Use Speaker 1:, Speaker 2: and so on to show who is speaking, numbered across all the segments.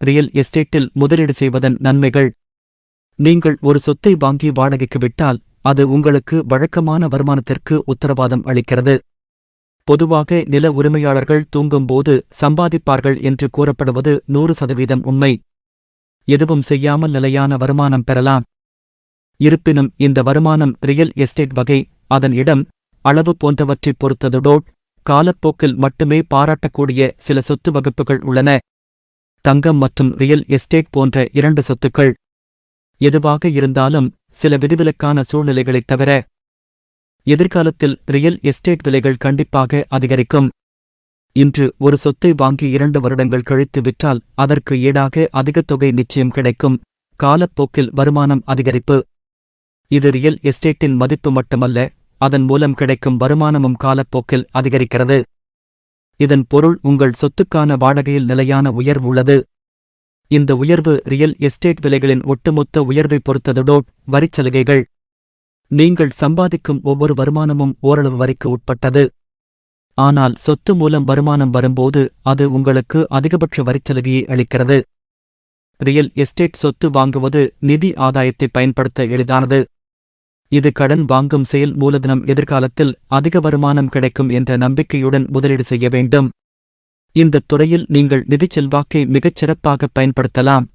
Speaker 1: Real எஸ்டேட்டில் முதலீடு செய்வதன் நன்மைகள். நீங்கள் ஒரு சொத்தை வாங்கி வாடகைக்கு விட்டால் அது உங்களுக்கு வழக்கமான வருமானத்திற்கு உத்தரவாதம் அளிக்கிறது. பொதுவாக நில உரிமையாளர்கள் தூங்கும்போது சம்பாதிப்பார்கள் என்று கூறப்படுவது நூறு சதவீதம் உண்மை. எதுவும் செய்யாமல் நிலையான வருமானம் பெறலாம். இருப்பினும் இந்த வருமானம் ரியல் எஸ்டேட் வகை அதன் இடம் அளவு போன்றவற்றைப் பொறுத்ததோடு காலப்போக்கில் மட்டுமே பாராட்டக்கூடிய சில சொத்து வகுப்புகள் உள்ளன. தங்கம் மற்றும் ரியல் எஸ்டேட் போன்ற இரண்டு சொத்துக்கள். எதுவாக இருந்தாலும் சில விதிவிலக்கான சூழ்நிலைகளைத் தவிர எதிர்காலத்தில் ரியல் எஸ்டேட் விலைகள் கண்டிப்பாக அதிகரிக்கும். இன்று ஒரு சொத்தை வாங்கி இரண்டு வருடங்கள் கழித்து விற்றால் அதற்கு ஈடாக அதிக தொகை நிச்சயம் கிடைக்கும். காலப்போக்கில் வருமானம் அதிகரிப்பு. இது ரியல் எஸ்டேட்டின் மதிப்பு மட்டுமல்ல அதன் மூலம் கிடைக்கும் வருமானமும் காலப்போக்கில் அதிகரிக்கிறது. இதன் பொருள் உங்கள் சொத்துக்கான வாடகையில் நிலையான உயர்வு உள்ளது. இந்த உயர்வு ரியல் எஸ்டேட் விலைகளின் ஒட்டுமொத்த உயர்வை பொறுத்ததோடு வரிச்சலுகைகள் நீங்கள் சம்பாதிக்கும் ஒவ்வொரு வருமானமும் ஓரளவு வரிக்கு உட்பட்டது. ஆனால் சொத்து மூலம் வருமானம் வரும்போது அது உங்களுக்கு அதிகபட்ச வரிச்சலுகையை அளிக்கிறது. ரியல் எஸ்டேட் சொத்து வாங்குவது நிதி ஆதாயத்தை பயன்படுத்த எளிதானது. இது கடன் வாங்கும் செயல் மூலதனம் எதிர்காலத்தில் அதிக வருமானம் கிடைக்கும் என்ற நம்பிக்கையுடன் முதலீடு செய்ய வேண்டும். இந்த துறையில் நீங்கள் நிதிச் செல்வாக்கை மிகச் சிறப்பாக பயன்படுத்தலாம்.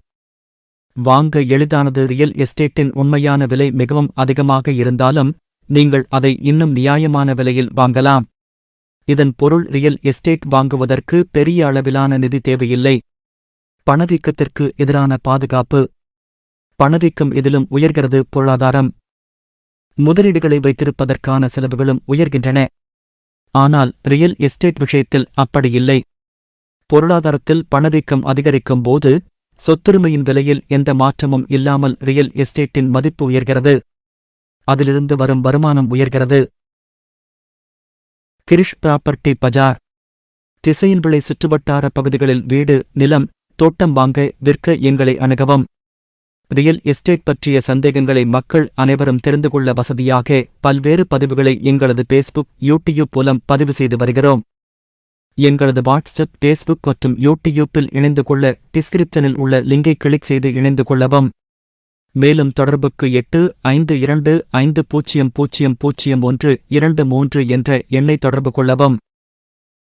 Speaker 1: வாங்க எளிதானது. ரியல் எஸ்டேட்டின் உண்மையான விலை மிகவும் அதிகமாக இருந்தாலும் நீங்கள் அதை இன்னும் நியாயமான விலையில் வாங்கலாம். இதன் பொருள் ரியல் எஸ்டேட் வாங்குவதற்கு பெரிய அளவிலான நிதி தேவையில்லை. பணவீக்கத்திற்கு எதிரான பாதுகாப்பு. பணவீக்கம் இதிலும் உயர்கிறது. பொருளாதாரம். முதலீடுகளை வைத்திருப்பதற்கான செலவுகளும் உயர்கின்றன. ஆனால் ரியல் எஸ்டேட் விஷயத்தில் அப்படியில்லை பொருளாதாரத்தில் பணவீக்கம் அதிகரிக்கும் போது சொத்துரிமையின் விலையில் எந்த மாற்றமும் இல்லாமல் ரியல் எஸ்டேட்டின் மதிப்பு உயர்கிறது. அதிலிருந்து வரும் வருமானம் உயர்கிறது. கிரிஷ் ப்ராப்பர்ட்டி பஜார். திசையின் விலை சுற்றுவட்டார பகுதிகளில் வீடு நிலம் தோட்டம் வாங்க விற்க எங்களை அணுகவும். ரியல் எஸ்டேட் பற்றிய சந்தேகங்களை மக்கள் அனைவரும் தெரிந்து கொள்ள வசதியாக பல்வேறு பதிவுகளை எங்களது பேஸ்புக் யூடியூப் மூலம் பதிவு செய்து வருகிறோம். எங்களது வாட்ஸ்அப் பேஸ்புக் மற்றும் யூடியூப்பில் இணைந்து கொள்ள டிஸ்கிரிப்ஷனில் உள்ள லிங்கை கிளிக் செய்து இணைந்து கொள்ளவும். மேலும் தொடர்புக்கு எட்டு ஐந்து இரண்டு ஐந்து பூஜ்ஜியம் பூஜ்ஜியம் பூஜ்ஜியம் ஒன்று இரண்டு மூன்று என்ற எண்ணை தொடர்பு கொள்ளவும்.